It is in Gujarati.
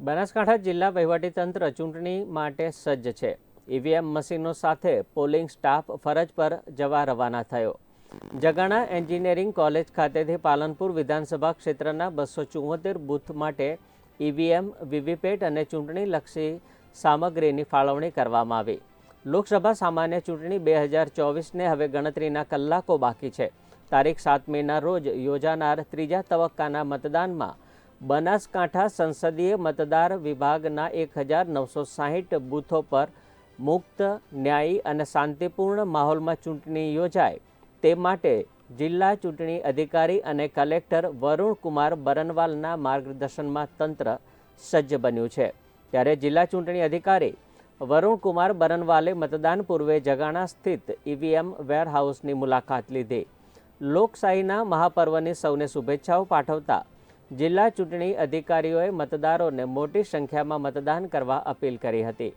બનાસકાંઠા જિલ્લા વહીવટીતંત્ર ચૂંટણી માટે સજ્જ છે. ઈવીએમ મશીનો સાથે પોલિંગ સ્ટાફ ફરજ પર જવા રવાના થયો. જગાણા એન્જિનિયરિંગ કોલેજ ખાતેથી પાલનપુર વિધાનસભા ક્ષેત્રના બસો ચુંવોતેર બૂથ માટે ઈવીએમ, વીવીપેટ અને ચૂંટણીલક્ષી સામગ્રીની ફાળવણી કરવામાં આવી. લોકસભા સામાન્ય ચૂંટણી બે હજાર ચોવીસને હવે ગણતરીના કલાકો બાકી છે. તારીખ સાત મેના રોજ યોજાનાર ત્રીજા તબક્કાના મતદાનમાં બનાસકાંઠા સંસદીય મતદાર વિભાગના એક હજાર નવસો સાહીઠ બૂથો પર મુક્ત, ન્યાયી અને શાંતિપૂર્ણ માહોલમાં ચૂંટણી યોજાય. તે માટે જિલ્લા ચૂંટણી અધિકારી અને કલેક્ટર વરુણ કુમાર બરનવાલના માર્ગદર્શનમાં તંત્ર સજ્જ બન્યું છે. ત્યારે જિલ્લા ચૂંટણી અધિકારી વરુણ કુમાર બરનવાલે મતદાન પૂર્વે જગાણા સ્થિત ઈવીએમ વેરહાઉસની મુલાકાત લીધી. લોકશાહીના મહાપર્વની સૌને શુભેચ્છાઓ પાઠવતા જિલ્લા ચૂંટણી અધિકારીઓએ મતદારોને મોટી સંખ્યામાં મતદાન કરવા અપીલ કરી હતી.